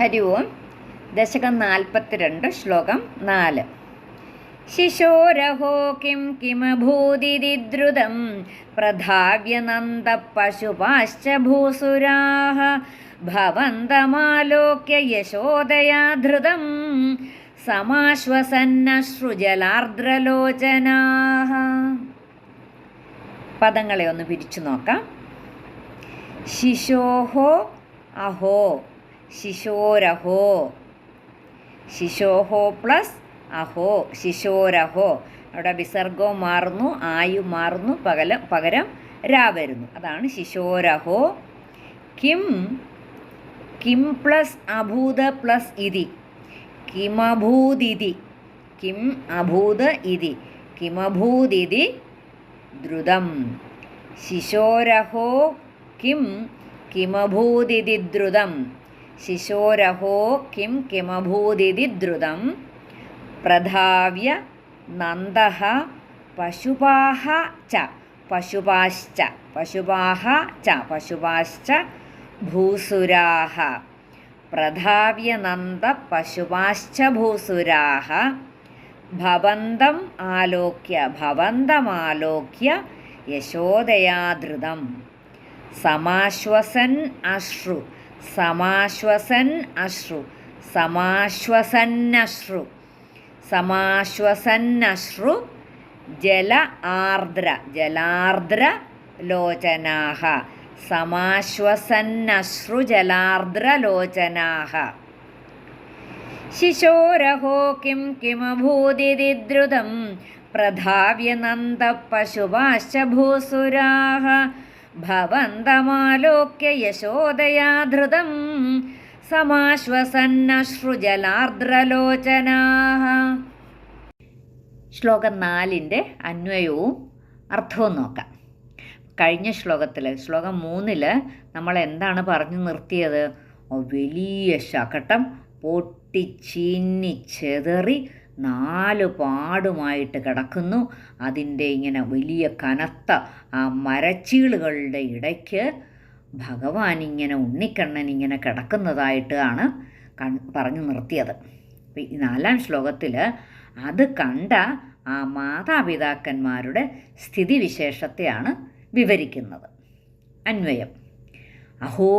ഹരി ഓം ദശകം നാൽപ്പത്തിരണ്ട് ശ്ലോകം നാല്. ശിശോരഹോ കിം കിമഭൂതിദ്രുതം പ്രധാവ്യനന്ദ പശുപാശ്ച ഭൂസുരാः ഭവന്തമാലോക്യ യശോദയാ ധൃതം. സമാശ്വസന്നശ്രുജലാർദ്രലോചനാഹ പദങ്ങളെ ഒന്ന് പിരിച്ചു നോക്കാം. ശിശോഹോ അഹോ ശിശോരഹോ. ശിശോഹോ പ്ലസ് അഹോ ശിശോരഹോ. അവിടെ വിസർഗവും മാറുന്നു ആയു മാറുന്നു പകല പകരം രാ വരുന്നു. അതാണ് ശിശോരഹോ. കിം കിം പ്ലസ് അഭൂത പ്ലസ് ഇതി. കിമഭൂതിതി. കിം അഭൂത ഇതി. കിമഭൂതിതി ദ്രുതം. ശിശോരഹോ കിം കിമഭൂതിതി ദ്രുതം. ശിശോരഹോ കിം കിമഭൂതിതി ദ്രുതം പ്രധാവ്യ നന്ദ പശുപാഹ ച പശുപാശ്ച പശുപാഹ ച പശുപാശ്ച ഭൂസുരാഹ പ്രധാവ്യ നന്ദ പശുപാശ്ച ഭൂസുരാഹ ഭവന്തം ആലോക്യ ഭവന്തമാലോക്യ യശോദയാധൃതം സമാശ്വസൻ അശ്രു സമാശ്വസൻ അശ്രു. സമാശ്വസന്നശ്രു സമാശ്വസന്നശ്രു ജല ആർദ്ര. ജലാർദ്ര ലോചനാः സമാശ്വസന്നശ്രു ജലാർദ്രലോചനാः ശിശോരഹോ കിം കിമഭൂതിദ്രുതം പ്രധാവ്യ നന്ദപശുപാശ്ച ഭൂസുരാः ഭവന്തമാലോക്യ യശോദയാധൃതം ധൃതം സമാശ്വസന്നശ്രുജലാർദ്രലോചനാः ശ്ലോകം നാലിന്റെ അന്വയവും അർത്ഥവും നോക്കാം. കഴിഞ്ഞ ശ്ലോകത്തിൽ ശ്ലോകം മൂന്നിൽ നമ്മൾ എന്താണ് പറഞ്ഞു നിർത്തിയത്? വലിയ ശകട്ടം പൊട്ടിച്ചീന്നി ചെതറി നാല് പാടുമായിട്ട് കിടക്കുന്നു. അതിന്റെ ഇങ്ങനെ വലിയ കനത്ത ആ മരച്ചീളുകളുടെ ഇടയ്ക്ക് ഭഗവാൻ ഇങ്ങനെ ഉണ്ണിക്കണ്ണൻ ഇങ്ങനെ കിടക്കുന്നതായിട്ടാണ് കൺ പറഞ്ഞു നിർത്തിയത്. ഈ നാലാം ശ്ലോകത്തിൽ അത് കണ്ട ആ മാതാപിതാക്കന്മാരുടെ സ്ഥിതിവിശേഷത്തെയാണ് വിവരിക്കുന്നത്. അന്വയം. അഹോ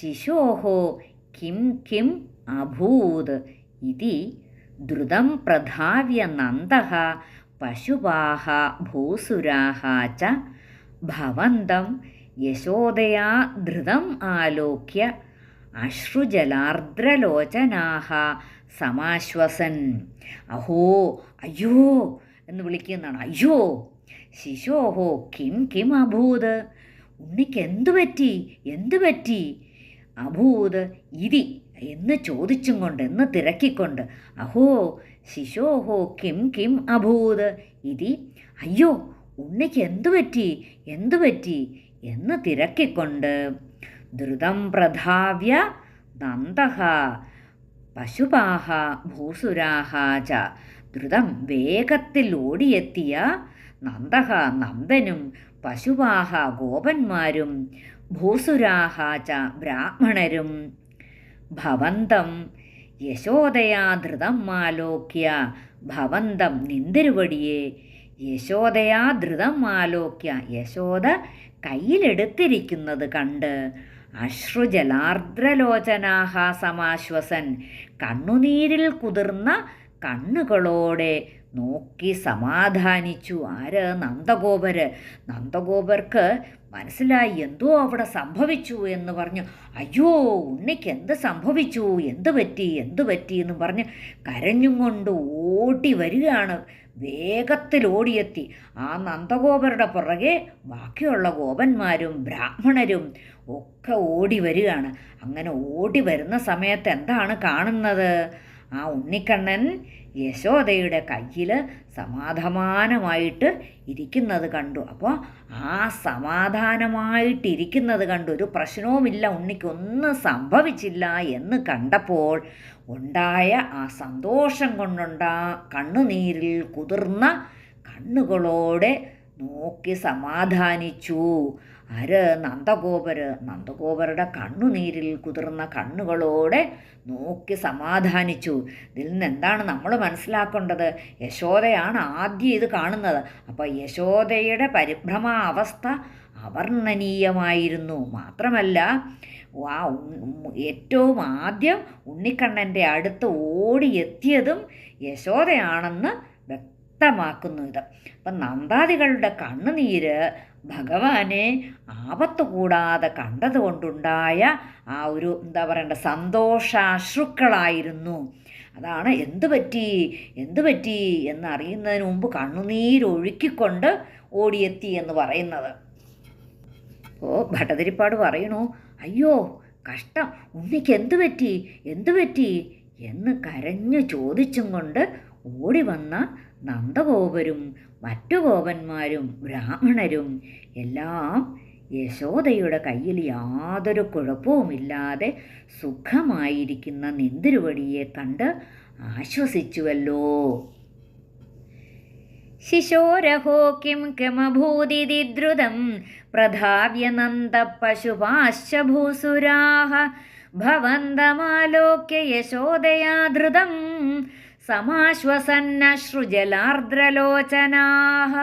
ശിശോഹോ കിം കിം അഭൂത് ഇതി ദ്രുതം പ്രധാവ്യ നന്ദ പശുപാഹ ഭൂസുരാः ച ഭവന്തം യശോദയാ ധൃതം ആലോക്യ അശ്രുജലാർദ്രലോചനാഹ സമാശ്വസൻ. അഹോ അയ്യോ എന്ന് വിളിക്കുന്നതാണ്. അയ്യോ ശിശോഹോ കിം കിം അഭൂത്? ഉണ്ണിക്ക് എന്തു പറ്റി? എന്തു പറ്റി? അഭൂത് ഇതി. എന്ന് ചോദിച്ചും കൊണ്ട് എന്ന് തിരക്കിക്കൊണ്ട് അഹോ ശിശോഹോ കിം കിം അഭൂത്? ഇതി അയ്യോ ഉണ്ണിക്ക് എന്തു പറ്റി? എന്തു പറ്റി? എന്ന് തിരക്കിക്കൊണ്ട് ധൃതം പ്രധാവ്യ ദന്തഹ പശുപാഹ ഭൂസുരാഹ ച ദ്രുതം വേഗത്തിൽ ഓടിയെത്തിയ നന്ദഹ നന്ദനും പശുപാഹ ഗോപന്മാരും ഭൂസുരാഹ ച ബ്രാഹ്മണരും ഭവന്തം. യശോദയാ ധൃതം ആലോക്യ. ഭവന്തം നിന്തിരുവടിയെ. യശോദയാ ധൃതം ആലോക്യ. യശോദ കയ്യിലെടുത്തിരിക്കുന്നത് കണ്ട്. അശ്രുജലാർദ്രലോചനാഹ സമാശ്വസൻ. കണ്ണുനീരിൽ കുതിർന്ന കണ്ണുകളോടെ നോക്കി സമാധാനിച്ചു. ആര്? നന്ദഗോപര്. നന്ദഗോപർക്ക് മനസ്സിലായി എന്തോ അവിടെ സംഭവിച്ചു എന്ന് പറഞ്ഞു. അയ്യോ ഉണ്ണിക്ക് എന്ത് സംഭവിച്ചു? എന്ത് പറ്റി? എന്ത് പറ്റി എന്ന് പറഞ്ഞ് കരഞ്ഞും കൊണ്ട് ഓടി വരികയാണ്. വേഗത്തിൽ ഓടിയെത്തി. ആ നന്ദഗോപരുടെ പുറകെ ബാക്കിയുള്ള ഗോപന്മാരും ബ്രാഹ്മണരും ഒക്കെ ഓടി വരികയാണ്. അങ്ങനെ ഓടി വരുന്ന സമയത്ത് എന്താണ് കാണുന്നത്? ആ ഉണ്ണിക്കണ്ണൻ യശോദയുടെ കയ്യിൽ സമാധാനമായിട്ട് ഇരിക്കുന്നത് കണ്ടു. അപ്പോൾ ആ സമാധാനമായിട്ടിരിക്കുന്നത് കണ്ടു. ഒരു പ്രശ്നവുമില്ല ഉണ്ണിക്കൊന്നും സംഭവിച്ചില്ല എന്ന് കണ്ടപ്പോൾ ഉണ്ടായ ആ സന്തോഷം കൊണ്ടുണ്ടാ കണ്ണുനീരിൽ കുതിർന്ന കണ്ണുകളോടെ നോക്കി സമാധാനിച്ചു. ആര്? നന്ദഗോപര്. നന്ദഗോപരുടെ കണ്ണുനീരിൽ കുതിർന്ന കണ്ണുകളോടെ നോക്കി സമാധാനിച്ചു. ഇതിൽ നിന്ന് എന്താണ് നമ്മൾ മനസ്സിലാക്കേണ്ടത്? യശോദയാണ് ആദ്യം ഇത് കാണുന്നത്. അപ്പോൾ യശോദയുടെ പരിഭ്രമ അവസ്ഥ അവർണനീയമായിരുന്നു. മാത്രമല്ല ഏറ്റവും ആദ്യം ഉണ്ണിക്കണ്ണന്റെ അടുത്ത് ഓടിയെത്തിയതും യശോദയാണെന്ന് വ്യക്തമാക്കുന്നു ഇത്. അപ്പം നന്ദാദികളുടെ കണ്ണുനീര് ഭഗവാനെ ആപത്ത് കൂടാതെ കണ്ടതുകൊണ്ടുണ്ടായ ആ ഒരു എന്താ പറയണ്ട സന്തോഷാശ്രുക്കളായിരുന്നു. അതാണ് എന്തു പറ്റി എന്തു പറ്റി എന്നറിയുന്നതിന് മുമ്പ് കണ്ണുനീരൊഴുക്കിക്കൊണ്ട് ഓടിയെത്തി എന്ന് പറയുന്നത്. ഓ ഭട്ടതിരിപ്പാട് പറയണു അയ്യോ കഷ്ടം ഉണ്ണിക്ക് എന്തു പറ്റി എന്തു പറ്റി? എന്ന് കരഞ്ഞു ചോദിച്ചും കൊണ്ട് ഓടി വന്ന നന്ദഗോപരും മറ്റു ഗോപന്മാരും ബ്രാഹ്മണരും എല്ലാം യശോദയുടെ കയ്യിൽ യാതൊരു കുഴപ്പവുമില്ലാതെ സുഖമായിരിക്കുന്ന നിന്തിരുവടിയെ കണ്ട് ആശ്വസിച്ചുവല്ലോ. ശിശോരഹോ കിം കിമഭൂതിതി ദ്രുതം പ്രധാവ്യ നന്ദപശുപാശ്ച ഭൂസുരാः ഭവന്തമാലോക്യ യശോദയാ ധൃതം സമാശ്വസന്നശ്രുജലാർദ്രലോചനാः